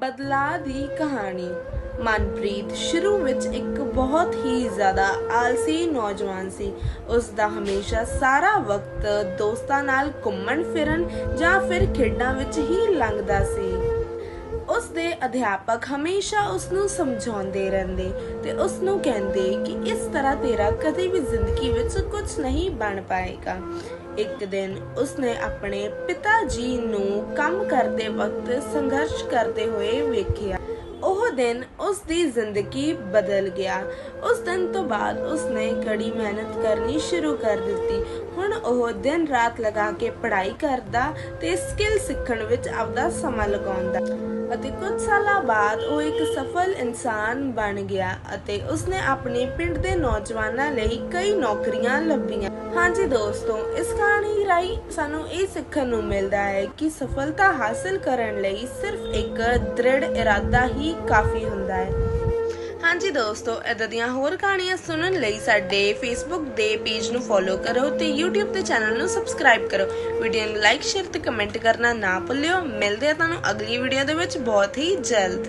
ਬਦਲਾਅ ਦੀ ਕਹਾਣੀ। ਮਨਪ੍ਰੀਤ ਸ਼ੁਰੂ ਵਿੱਚ ਇੱਕ ਬਹੁਤ ਹੀ ਜ਼ਿਆਦਾ ਆਲਸੀ ਨੌਜਵਾਨ ਸੀ। ਉਸ ਦਾ ਹਮੇਸ਼ਾ ਸਾਰਾ ਵਕਤ ਦੋਸਤਾਂ ਨਾਲ ਘੁੰਮਣ ਫਿਰਨ ਜਾਂ ਫਿਰ ਖੇਡਾਂ ਵਿੱਚ ਹੀ ਲੰਘਦਾ ਸੀ। ਉਸ ਦੇ ਅਧਿਆਪਕ ਹਮੇਸ਼ਾ ਉਸ ਨੂੰ ਸਮਝਾਉਂਦੇ ਰਹਿੰਦੇ ਤੇ ਉਸ ਨੂੰ ਕਹਿੰਦੇ ਕਿ ਇਸ ਤਰ੍ਹਾਂ ਤੇਰਾ ਕਦੇ ਵੀ ਜ਼ਿੰਦਗੀ ਵਿੱਚ ਕੁਝ ਨਹੀਂ ਬਣ ਪਾਏਗਾ। ਇੱਕ ਦਿਨ ਉਸਨੇ ਆਪਣੇ ਪਿਤਾ ਜੀ ਨੂੰ ਕੰਮ ਕਰਦੇ ਵਕਤ ਸੰਘਰਸ਼ ਕਰਦੇ ਹੋਏ ਵੇਖਿਆ। ਦਿਨ ਉਸ ਦੀ ਜ਼ਿੰਦਗੀ ਬਦਲ ਗਿਆ। ਉਸ ਦਿਨ ਤੋਂ ਬਾਅਦ ਉਸਨੇ ਕੜੀ ਮਿਹਨਤ ਕਰਨੀ ਸ਼ੁਰੂ ਕਰ ਦਿੱਤੀ। ਹੁਣ ਉਹ ਦਿਨ ਰਾਤ ਲਗਾ ਕੇ ਪੜ੍ਹਾਈ ਕਰਦਾ ਤੇ ਸਕਿੱਲ ਸਿੱਖਣ ਵਿੱਚ ਆਪਦਾ ਸਮਾਂ ਲਗਾਉਂਦਾ। ਅਤੇ ਕੁਝ ਸਾਲਾਂ ਬਾਅਦ ਉਹ ਇੱਕ ਸਫਲ ਇਨਸਾਨ ਬਣ ਗਿਆ ਅਤੇ ਉਸਨੇ ਆਪਣੇ ਪਿੰਡ ਦੇ ਨੌਜਵਾਨਾਂ ਲਈ ਕਈ ਨੌਕਰੀਆਂ ਲੱਭੀਆਂ। ਹਾਂਜੀ ਦੋਸਤੋ, ਇਸ ਕਹਾਣੀ ਰਾਹੀਂ ਸਾਨੂੰ ਇਹ ਸਿੱਖਣ ਨੂੰ ਮਿਲਦਾ ਹੈ ਕਿ ਸਫਲਤਾ ਹਾਸਲ ਕਰਨ ਲਈ ਸਿਰਫ ਇੱਕ ਦ੍ਰਿੜ ਇਰਾਦਾ ਹੀ ਕਾਫੀ ਹੁੰਦਾ ਹੈ। ਹਾਂਜੀ ਦੋਸਤੋ ਇਦਾਂ ਦੀਆਂ ਹੋਰ ਕਹਾਣੀਆਂ ਸੁਣਨ ਲਈ ਸਾਡੇ ਫੇਸਬੁੱਕ ਦੇ ਪੇਜ ਨੂੰ ਫੋਲੋ ਕਰੋ ਤੇ YouTube ਦੇ ਚੈਨਲ ਨੂੰ ਸਬਸਕ੍ਰਾਈਬ ਕਰੋ। ਵੀਡੀਓ ਨੂੰ ਲਾਈਕ ਸ਼ੇਅਰ ਤੇ ਕਮੈਂਟ ਕਰਨਾ ਨਾ ਭੁੱਲਿਓ। ਮਿਲਦੇ ਆ ਤੁਹਾਨੂੰ ਅਗਲੀ ਵੀਡੀਓ ਦੇ ਵਿੱਚ। ਬਹੁਤ ਹੀ ਜਲਦ।